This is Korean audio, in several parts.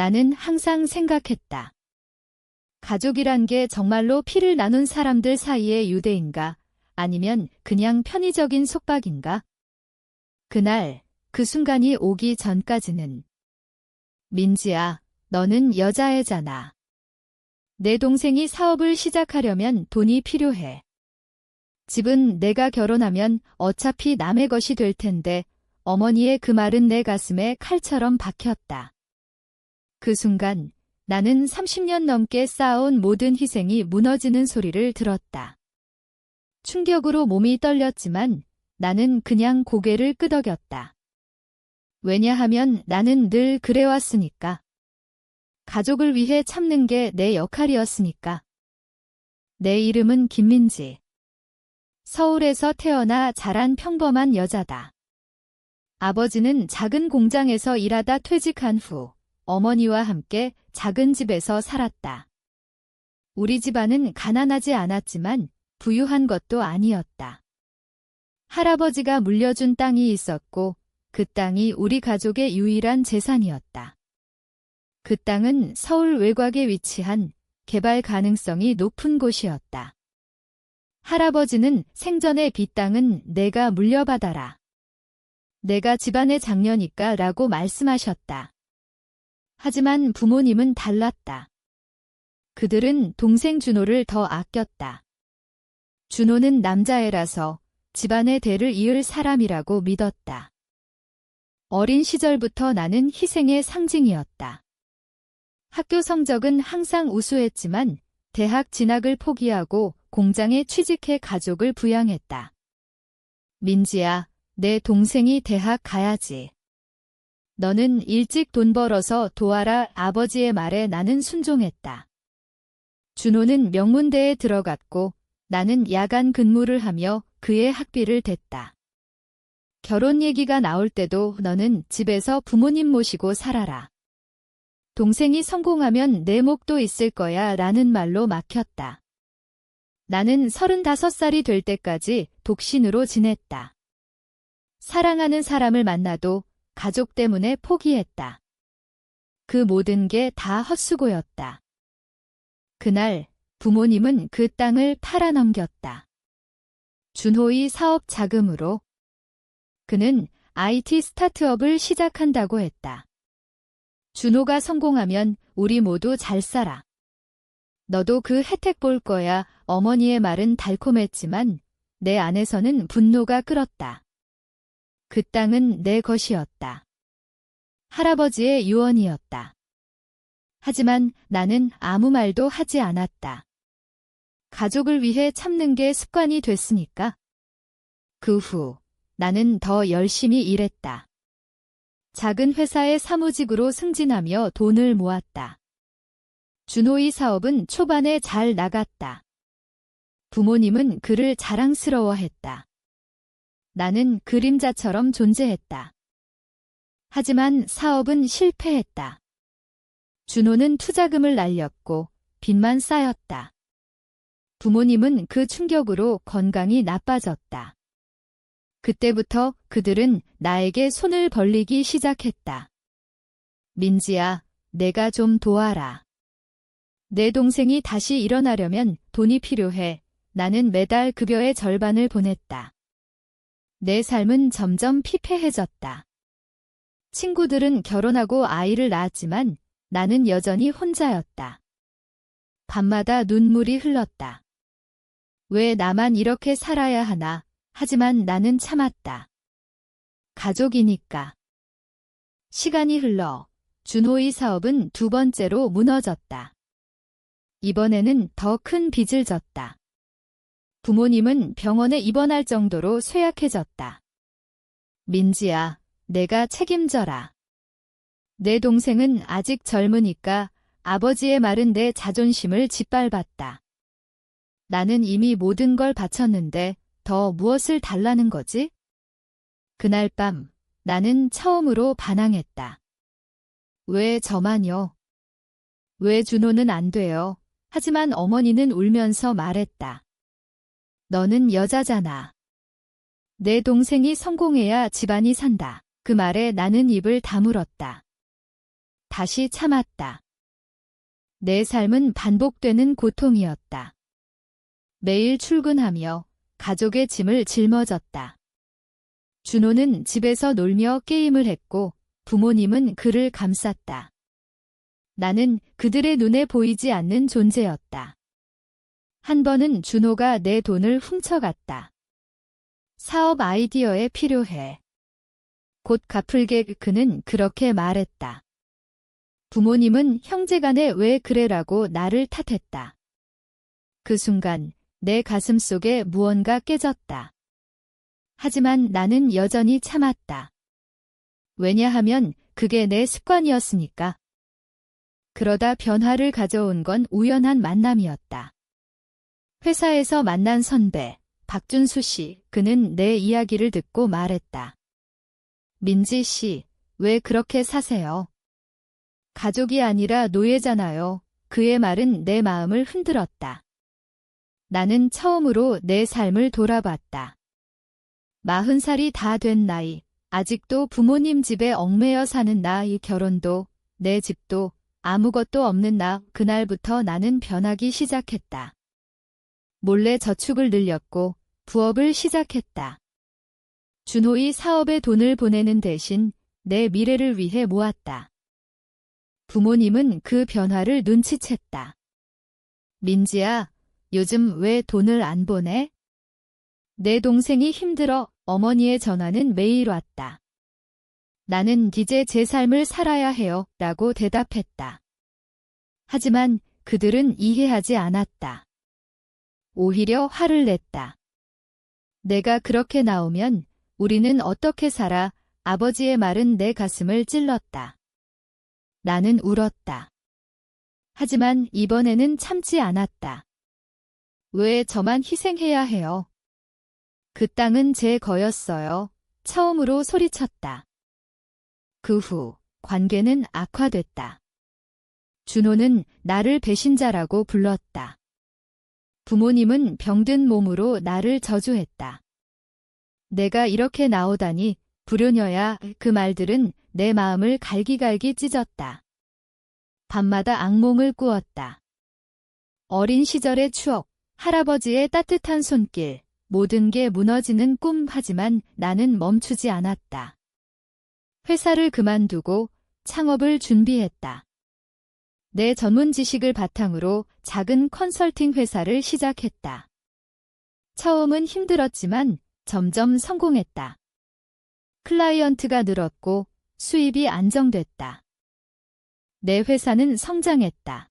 나는 항상 생각했다. 가족이란 게 정말로 피를 나눈 사람들 사이의 유대인가 아니면 그냥 편의적인 속박인가? 그날 그 순간이 오기 전까지는 민지야, 너는 여자애잖아. 내 동생이 사업을 시작하려면 돈이 필요해. 집은 내가 결혼하면 어차피 남의 것이 될 텐데 어머니의 그 말은 내 가슴에 칼처럼 박혔다. 그 순간 나는 30년 넘게 쌓아온 모든 희생이 무너지는 소리를 들었다. 충격으로 몸이 떨렸지만 나는 그냥 고개를 끄덕였다. 왜냐하면 나는 늘 그래왔으니까. 가족을 위해 참는 게 내 역할이었으니까. 내 이름은 김민지. 서울에서 태어나 자란 평범한 여자다. 아버지는 작은 공장에서 일하다 퇴직한 후 어머니와 함께 작은 집에서 살았다. 우리 집안은 가난하지 않았지만 부유한 것도 아니었다. 할아버지가 물려준 땅이 있었고 그 땅이 우리 가족의 유일한 재산이었다. 그 땅은 서울 외곽에 위치한 개발 가능성이 높은 곳이었다. 할아버지는 생전에 빚 땅은 내가 물려받아라. 내가 집안의 장녀니까 라고 말씀하셨다. 하지만 부모님은 달랐다. 그들은 동생 준호를 더 아꼈다. 준호는 남자애라서 집안의 대를 이을 사람이라고 믿었다. 어린 시절부터 나는 희생의 상징이었다. 학교 성적은 항상 우수했지만 대학 진학을 포기하고 공장에 취직해 가족을 부양했다. 민지야, 내 동생이 대학 가야지. 너는 일찍 돈 벌어서 도와라 아버지의 말에 나는 순종했다. 준호는 명문대에 들어갔고 나는 야간 근무를 하며 그의 학비를 댔다. 결혼 얘기가 나올 때도 너는 집에서 부모님 모시고 살아라. 동생이 성공하면 내 목도 있을 거야 라는 말로 막혔다. 나는 35살이 될 때까지 독신으로 지냈다. 사랑하는 사람을 만나도 가족 때문에 포기했다. 그 모든 게 다 헛수고였다. 그날 부모님은 그 땅을 팔아넘겼다. 준호의 사업 자금으로 그는 IT 스타트업을 시작한다고 했다. 준호가 성공하면 우리 모두 잘 살아. 너도 그 혜택 볼 거야. 어머니의 말은 달콤했지만 내 안에서는 분노가 끓었다. 그 땅은 내 것이었다. 할아버지의 유언이었다. 하지만 나는 아무 말도 하지 않았다. 가족을 위해 참는 게 습관이 됐으니까. 그 후 나는 더 열심히 일했다. 작은 회사의 사무직으로 승진하며 돈을 모았다. 준호의 사업은 초반에 잘 나갔다. 부모님은 그를 자랑스러워했다. 나는 그림자처럼 존재했다. 하지만 사업은 실패했다. 준호는 투자금을 날렸고 빚만 쌓였다. 부모님은 그 충격으로 건강이 나빠졌다. 그때부터 그들은 나에게 손을 벌리기 시작했다. 민지야, 내가 좀 도와라. 내 동생이 다시 일어나려면 돈이 필요해. 나는 매달 급여의 절반을 보냈다. 내 삶은 점점 피폐해졌다. 친구들은 결혼하고 아이를 낳았지만 나는 여전히 혼자였다. 밤마다 눈물이 흘렀다. 왜 나만 이렇게 살아야 하나? 하지만 나는 참았다. 가족이니까. 시간이 흘러 준호의 사업은 두 번째로 무너졌다. 이번에는 더 큰 빚을 졌다. 부모님은 병원에 입원할 정도로 쇠약해졌다. 민지야, 내가 책임져라. 내 동생은 아직 젊으니까 아버지의 말은 내 자존심을 짓밟았다. 나는 이미 모든 걸 바쳤는데 더 무엇을 달라는 거지? 그날 밤 나는 처음으로 반항했다. 왜 저만요? 왜 준호는 안 돼요? 하지만 어머니는 울면서 말했다. 너는 여자잖아. 내 동생이 성공해야 집안이 산다. 그 말에 나는 입을 다물었다. 다시 참았다. 내 삶은 반복되는 고통이었다. 매일 출근하며 가족의 짐을 짊어졌다. 준호는 집에서 놀며 게임을 했고 부모님은 그를 감쌌다. 나는 그들의 눈에 보이지 않는 존재였다. 한 번은 준호가 내 돈을 훔쳐갔다. 사업 아이디어에 필요해. 곧 갚을게 그는 그렇게 말했다. 부모님은 형제간에 왜 그래라고 나를 탓했다. 그 순간 내 가슴 속에 무언가 깨졌다. 하지만 나는 여전히 참았다. 왜냐하면 그게 내 습관이었으니까. 그러다 변화를 가져온 건 우연한 만남이었다. 회사에서 만난 선배, 박준수 씨, 그는 내 이야기를 듣고 말했다. 민지 씨, 왜 그렇게 사세요? 가족이 아니라 노예잖아요. 그의 말은 내 마음을 흔들었다. 나는 처음으로 내 삶을 돌아봤다. 마흔 살이 다 된 나이, 아직도 부모님 집에 얽매여 사는 나, 이 결혼도, 내 집도, 아무것도 없는 나, 그날부터 나는 변하기 시작했다. 몰래 저축을 늘렸고, 부업을 시작했다. 준호의 사업에 돈을 보내는 대신 내 미래를 위해 모았다. 부모님은 그 변화를 눈치챘다. 민지야, 요즘 왜 돈을 안 보내? 내 동생이 힘들어 어머니의 전화는 매일 왔다. 나는 이제 제 삶을 살아야 해요. 라고 대답했다. 하지만 그들은 이해하지 않았다. 오히려 화를 냈다. 내가 그렇게 나오면 우리는 어떻게 살아? 아버지의 말은 내 가슴을 찔렀다. 나는 울었다. 하지만 이번에는 참지 않았다. 왜 저만 희생해야 해요? 그 땅은 제 거였어요. 처음으로 소리쳤다. 그 후 관계는 악화됐다. 준호는 나를 배신자라고 불렀다. 부모님은 병든 몸으로 나를 저주했다. 내가 이렇게 나오다니 불효녀야 그 말들은 내 마음을 갈기갈기 찢었다. 밤마다 악몽을 꾸었다. 어린 시절의 추억, 할아버지의 따뜻한 손길, 모든 게 무너지는 꿈 하지만 나는 멈추지 않았다. 회사를 그만두고 창업을 준비했다. 내 전문 지식을 바탕으로 작은 컨설팅 회사를 시작했다. 처음은 힘들었지만 점점 성공했다. 클라이언트가 늘었고 수입이 안정됐다. 내 회사는 성장했다.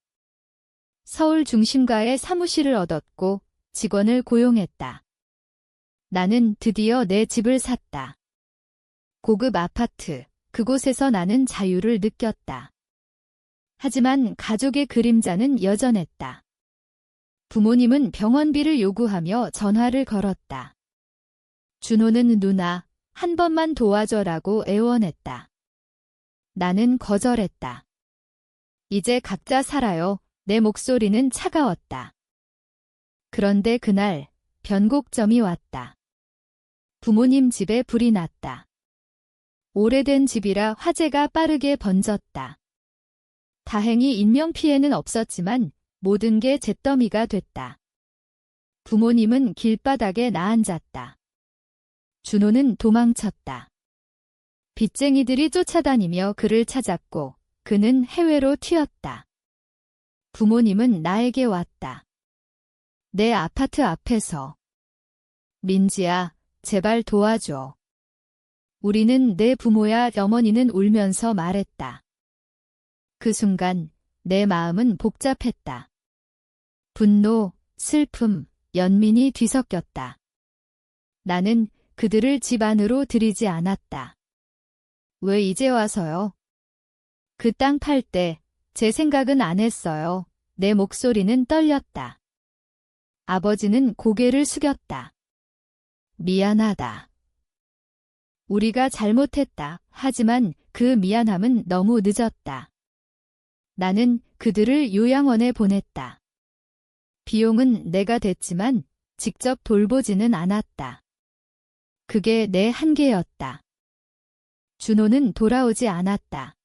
서울 중심가에 사무실을 얻었고 직원을 고용했다. 나는 드디어 내 집을 샀다. 고급 아파트, 그곳에서 나는 자유를 느꼈다. 하지만 가족의 그림자는 여전했다. 부모님은 병원비를 요구하며 전화를 걸었다. 준호는 누나, 한 번만 도와줘라고 애원했다. 나는 거절했다. 이제 각자 살아요. 내 목소리는 차가웠다. 그런데 그날 변곡점이 왔다. 부모님 집에 불이 났다. 오래된 집이라 화재가 빠르게 번졌다. 다행히 인명피해는 없었지만 모든 게 잿더미가 됐다. 부모님은 길바닥에 나앉았다. 준호는 도망쳤다. 빚쟁이들이 쫓아다니며 그를 찾았고 그는 해외로 튀었다. 부모님은 나에게 왔다. 내 아파트 앞에서. 민지야, 제발 도와줘. 우리는 내 부모야 어머니는 울면서 말했다. 그 순간 내 마음은 복잡했다. 분노, 슬픔, 연민이 뒤섞였다. 나는 그들을 집 안으로 들이지 않았다. 왜 이제 와서요? 그 땅 팔 때 제 생각은 안 했어요. 내 목소리는 떨렸다. 아버지는 고개를 숙였다. 미안하다. 우리가 잘못했다. 하지만 그 미안함은 너무 늦었다. 나는 그들을 요양원에 보냈다. 비용은 내가 댔지만 직접 돌보지는 않았다. 그게 내 한계였다. 준호는 돌아오지 않았다.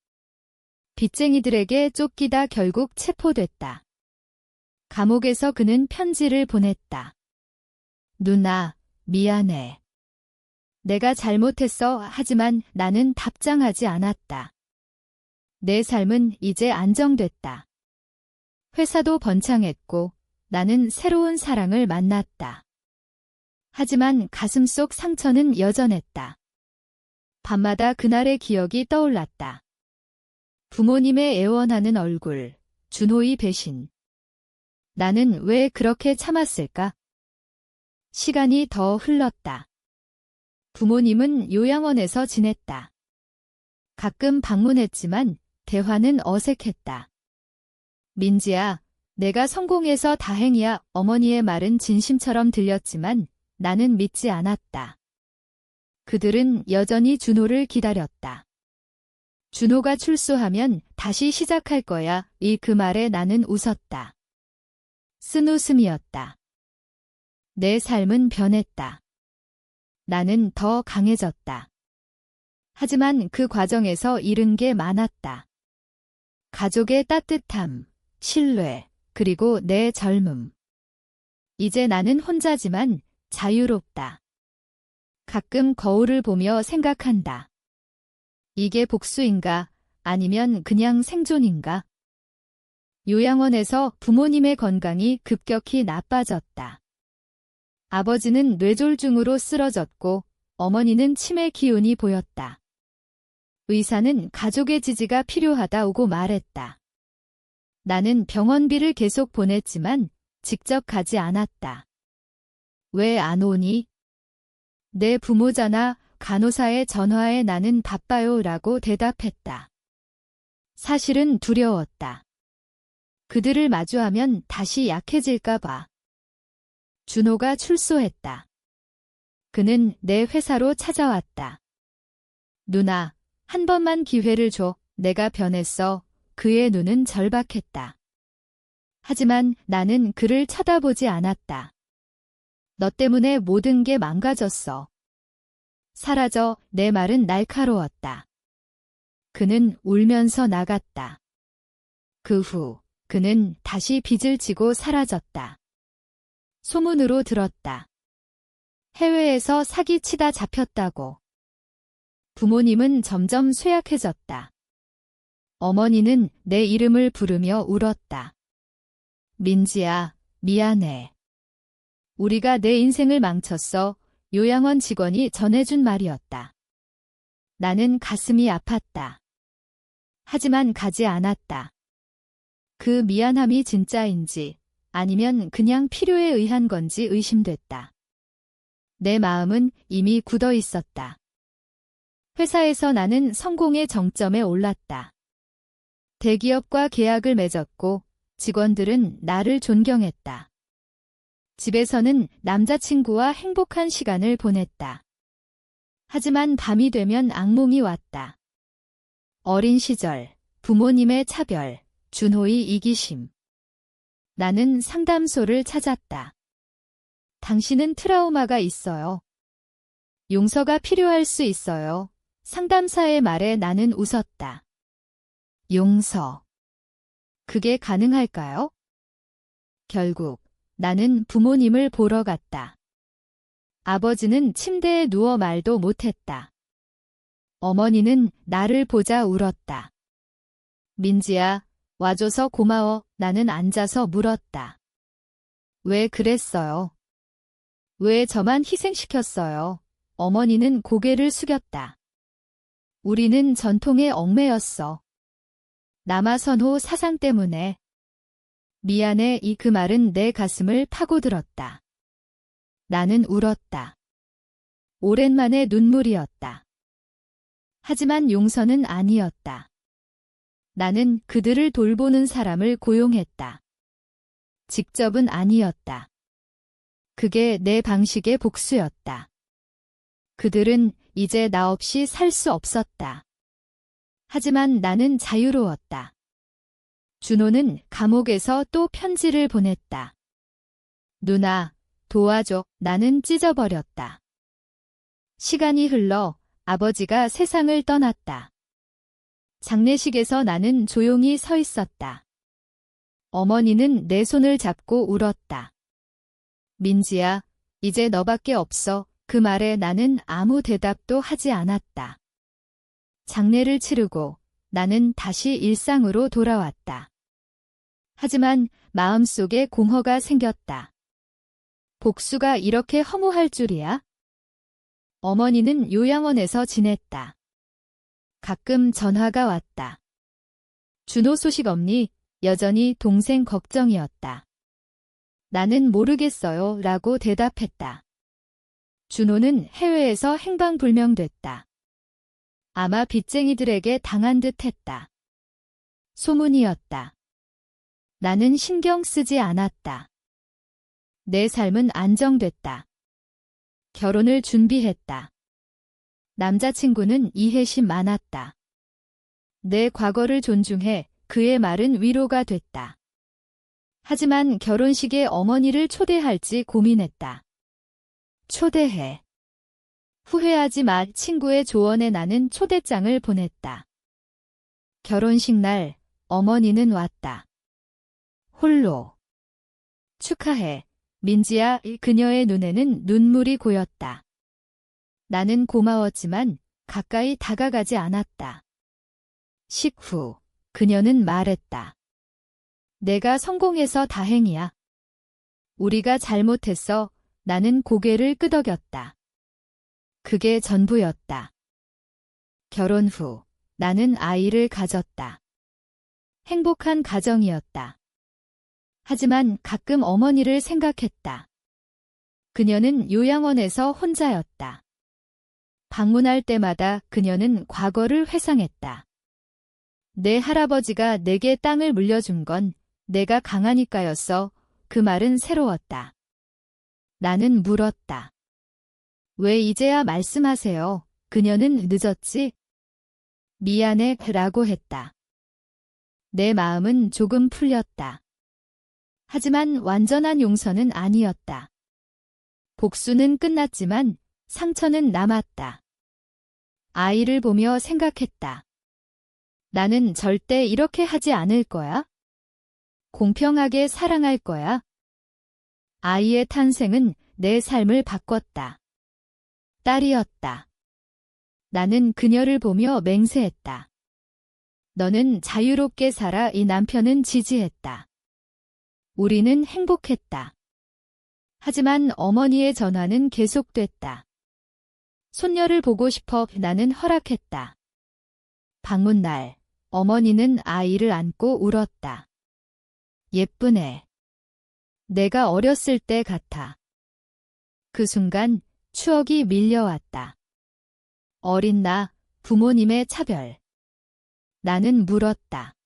빚쟁이들에게 쫓기다 결국 체포됐다. 감옥에서 그는 편지를 보냈다. 누나, 미안해. 내가 잘못했어 하지만 나는 답장하지 않았다. 내 삶은 이제 안정됐다. 회사도 번창했고 나는 새로운 사랑을 만났다. 하지만 가슴속 상처는 여전했다. 밤마다 그날의 기억이 떠올랐다. 부모님의 애원하는 얼굴, 준호의 배신. 나는 왜 그렇게 참았을까? 시간이 더 흘렀다. 부모님은 요양원에서 지냈다. 가끔 방문했지만 대화는 어색했다. 민지야, 내가 성공해서 다행이야 어머니의 말은 진심처럼 들렸지만 나는 믿지 않았다. 그들은 여전히 준호를 기다렸다. 준호가 출소하면 다시 시작할 거야. 이 그 말에 나는 웃었다. 쓴 웃음이었다. 내 삶은 변했다. 나는 더 강해졌다. 하지만 그 과정에서 잃은 게 많았다. 가족의 따뜻함, 신뢰, 그리고 내 젊음. 이제 나는 혼자지만 자유롭다. 가끔 거울을 보며 생각한다. 이게 복수인가 아니면 그냥 생존인가? 요양원에서 부모님의 건강이 급격히 나빠졌다. 아버지는 뇌졸중으로 쓰러졌고 어머니는 치매 기운이 보였다. 의사는 가족의 지지가 필요하다 오고 말했다. 나는 병원비를 계속 보냈지만 직접 가지 않았다. 왜 안 오니? 내 부모잖아. 간호사의 전화에 나는 바빠요 라고 대답했다. 사실은 두려웠다. 그들을 마주하면 다시 약해질까봐. 준호가 출소했다. 그는 내 회사로 찾아왔다. 누나, 한 번만 기회를 줘. 내가 변했어. 그의 눈은 절박했다. 하지만 나는 그를 쳐다보지 않았다. 너 때문에 모든 게 망가졌어. 사라져 내 말은 날카로웠다. 그는 울면서 나갔다. 그 후 그는 다시 빚을 지고 사라졌다. 소문으로 들었다. 해외에서 사기치다 잡혔다고. 부모님은 점점 쇠약해졌다. 어머니는 내 이름을 부르며 울었다. 민지야, 미안해. 우리가 내 인생을 망쳤어. 요양원 직원이 전해준 말이었다. 나는 가슴이 아팠다. 하지만 가지 않았다. 그 미안함이 진짜인지 아니면 그냥 필요에 의한 건지 의심됐다. 내 마음은 이미 굳어 있었다. 회사에서 나는 성공의 정점에 올랐다. 대기업과 계약을 맺었고 직원들은 나를 존경했다. 집에서는 남자친구와 행복한 시간을 보냈다. 하지만 밤이 되면 악몽이 왔다. 어린 시절, 부모님의 차별, 준호의 이기심. 나는 상담소를 찾았다. 당신은 트라우마가 있어요. 용서가 필요할 수 있어요. 상담사의 말에 나는 웃었다. 용서. 그게 가능할까요? 결국 나는 부모님을 보러 갔다. 아버지는 침대에 누워 말도 못했다. 어머니는 나를 보자 울었다. 민지야, 와줘서 고마워. 나는 앉아서 물었다. 왜 그랬어요? 왜 저만 희생시켰어요? 어머니는 고개를 숙였다. 우리는 전통의 얽매였어. 남아선호 사상 때문에 미안해 이 그 말은 내 가슴을 파고들었다. 나는 울었다. 오랜만에 눈물이었다. 하지만 용서는 아니었다. 나는 그들을 돌보는 사람을 고용했다. 직접은 아니었다. 그게 내 방식의 복수였다. 그들은 이제 나 없이 살 수 없었다. 하지만 나는 자유로웠다. 준호는 감옥에서 또 편지를 보냈다. 누나, 도와줘. 나는 찢어버렸다. 시간이 흘러 아버지가 세상을 떠났다. 장례식에서 나는 조용히 서 있었다. 어머니는 내 손을 잡고 울었다. 민지야, 이제 너밖에 없어. 그 말에 나는 아무 대답도 하지 않았다. 장례를 치르고 나는 다시 일상으로 돌아왔다. 하지만 마음속에 공허가 생겼다. 복수가 이렇게 허무할 줄이야? 어머니는 요양원에서 지냈다. 가끔 전화가 왔다. 준호 소식 없니? 여전히 동생 걱정이었다. 나는 모르겠어요 라고 대답했다. 준호는 해외에서 행방불명됐다. 아마 빚쟁이들에게 당한 듯 했다. 소문이었다. 나는 신경 쓰지 않았다. 내 삶은 안정됐다. 결혼을 준비했다. 남자친구는 이해심 많았다. 내 과거를 존중해 그의 말은 위로가 됐다. 하지만 결혼식에 어머니를 초대할지 고민했다. 초대해. 후회하지 마 친구의 조언에 나는 초대장을 보냈다. 결혼식 날 어머니는 왔다. 홀로. 축하해. 민지야 그녀의 눈에는 눈물이 고였다. 나는 고마웠지만 가까이 다가가지 않았다. 식후 그녀는 말했다. 내가 성공해서 다행이야. 우리가 잘못했어. 나는 고개를 끄덕였다. 그게 전부였다. 결혼 후 나는 아이를 가졌다. 행복한 가정이었다. 하지만 가끔 어머니를 생각했다. 그녀는 요양원에서 혼자였다. 방문할 때마다 그녀는 과거를 회상했다. 내 할아버지가 내게 땅을 물려준 건 내가 강하니까였어. 그 말은 새로웠다. 나는 물었다. 왜 이제야 말씀하세요? 그녀는 늦었지? 미안해 라고 했다. 내 마음은 조금 풀렸다. 하지만 완전한 용서는 아니었다. 복수는 끝났지만 상처는 남았다. 아이를 보며 생각했다. 나는 절대 이렇게 하지 않을 거야. 공평하게 사랑할 거야. 아이의 탄생은 내 삶을 바꿨다. 딸이었다. 나는 그녀를 보며 맹세했다. 너는 자유롭게 살아 이 남편은 지지했다. 우리는 행복했다. 하지만 어머니의 전화는 계속됐다. 손녀를 보고 싶어 나는 허락했다. 방문날, 어머니는 아이를 안고 울었다. 예쁜 애. 내가 어렸을 때 같아. 그 순간 추억이 밀려왔다. 어린 나, 부모님의 차별. 나는 물었다.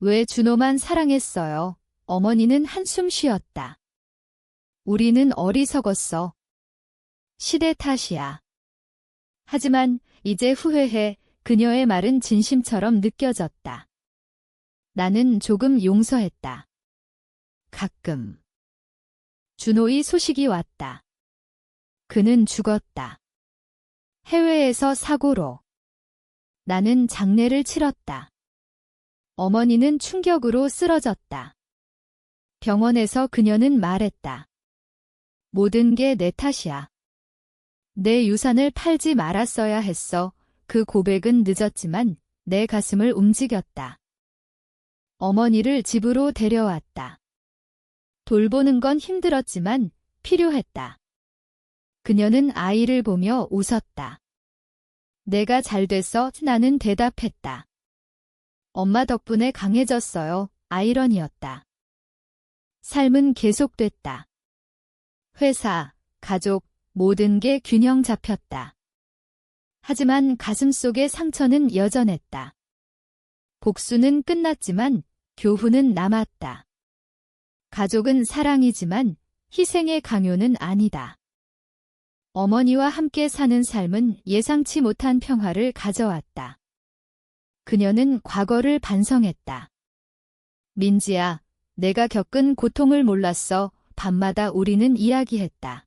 왜 준호만 사랑했어요? 어머니는 한숨 쉬었다. 우리는 어리석었어. 시대 탓이야. 하지만 이제 후회해 그녀의 말은 진심처럼 느껴졌다. 나는 조금 용서했다. 가끔. 준호의 소식이 왔다. 그는 죽었다. 해외에서 사고로. 나는 장례를 치렀다. 어머니는 충격으로 쓰러졌다. 병원에서 그녀는 말했다. 모든 게 내 탓이야. 내 유산을 팔지 말았어야 했어. 그 고백은 늦었지만 내 가슴을 움직였다. 어머니를 집으로 데려왔다. 돌보는 건 힘들었지만 필요했다. 그녀는 아이를 보며 웃었다. 내가 잘 됐어 나는 대답했다. 엄마 덕분에 강해졌어요. 아이러니였다. 삶은 계속됐다. 회사, 가족, 모든 게 균형 잡혔다. 하지만 가슴속의 상처는 여전했다. 복수는 끝났지만 교훈은 남았다. 가족은 사랑이지만 희생의 강요는 아니다. 어머니와 함께 사는 삶은 예상치 못한 평화를 가져왔다. 그녀는 과거를 반성했다. 민지야, 내가 겪은 고통을 몰랐어. 밤마다 우리는 이야기했다.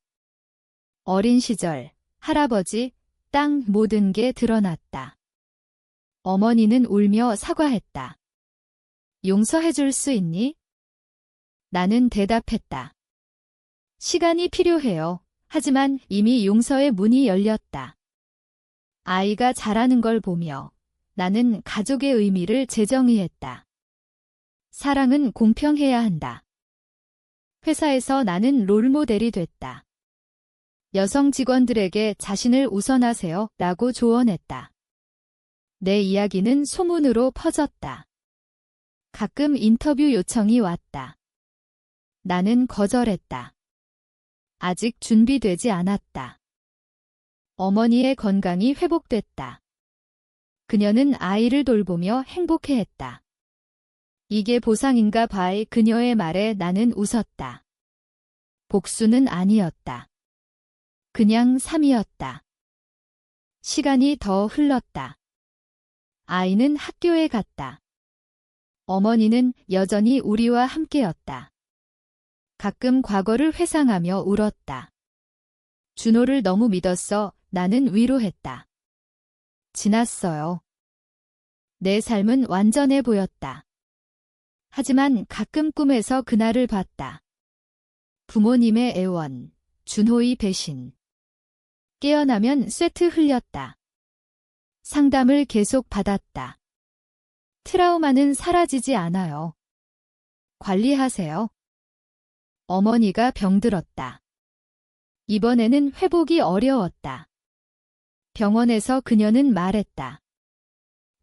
어린 시절, 할아버지, 땅 모든 게 드러났다. 어머니는 울며 사과했다. 용서해 줄 수 있니? 나는 대답했다. 시간이 필요해요. 하지만 이미 용서의 문이 열렸다. 아이가 자라는 걸 보며 나는 가족의 의미를 재정의했다. 사랑은 공평해야 한다. 회사에서 나는 롤모델이 됐다. 여성 직원들에게 자신을 우선하세요 라고 조언했다. 내 이야기는 소문으로 퍼졌다. 가끔 인터뷰 요청이 왔다. 나는 거절했다. 아직 준비되지 않았다. 어머니의 건강이 회복됐다. 그녀는 아이를 돌보며 행복해했다. 이게 보상인가 봐의 그녀의 말에 나는 웃었다. 복수는 아니었다. 그냥 삶이었다. 시간이 더 흘렀다. 아이는 학교에 갔다. 어머니는 여전히 우리와 함께였다. 가끔 과거를 회상하며 울었다. 준호를 너무 믿었어 나는 위로했다. 지났어요. 내 삶은 완전해 보였다. 하지만 가끔 꿈에서 그날을 봤다. 부모님의 애원, 준호의 배신. 깨어나면 쇠트 흘렸다. 상담을 계속 받았다. 트라우마는 사라지지 않아요. 관리하세요. 어머니가 병들었다. 이번에는 회복이 어려웠다. 병원에서 그녀는 말했다.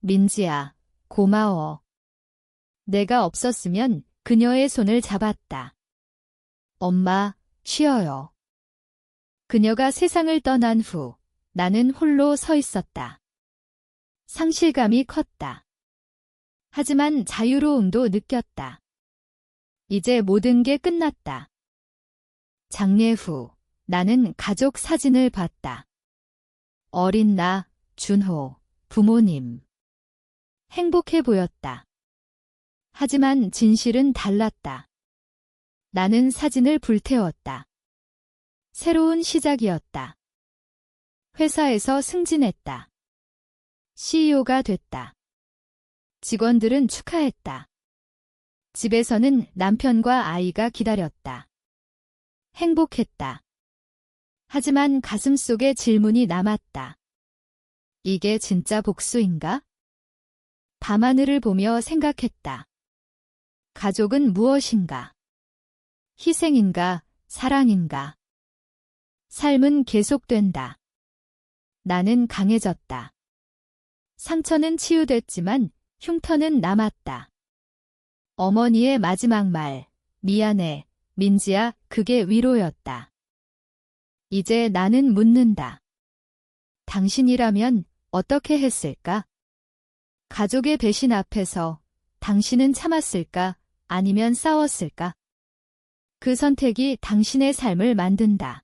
민지야, 고마워. 내가 없었으면 그녀의 손을 잡았다. 엄마, 쉬어요. 그녀가 세상을 떠난 후 나는 홀로 서 있었다. 상실감이 컸다. 하지만 자유로움도 느꼈다. 이제 모든 게 끝났다. 장례 후 나는 가족 사진을 봤다. 어린 나, 준호, 부모님. 행복해 보였다. 하지만 진실은 달랐다. 나는 사진을 불태웠다. 새로운 시작이었다. 회사에서 승진했다. CEO가 됐다. 직원들은 축하했다. 집에서는 남편과 아이가 기다렸다. 행복했다. 하지만 가슴 속에 질문이 남았다. 이게 진짜 복수인가? 밤하늘을 보며 생각했다. 가족은 무엇인가? 희생인가? 사랑인가? 삶은 계속된다. 나는 강해졌다. 상처는 치유됐지만 흉터는 남았다. 어머니의 마지막 말, 미안해, 민지야, 그게 위로였다. 이제 나는 묻는다. 당신이라면 어떻게 했을까? 가족의 배신 앞에서 당신은 참았을까? 아니면 싸웠을까? 그 선택이 당신의 삶을 만든다.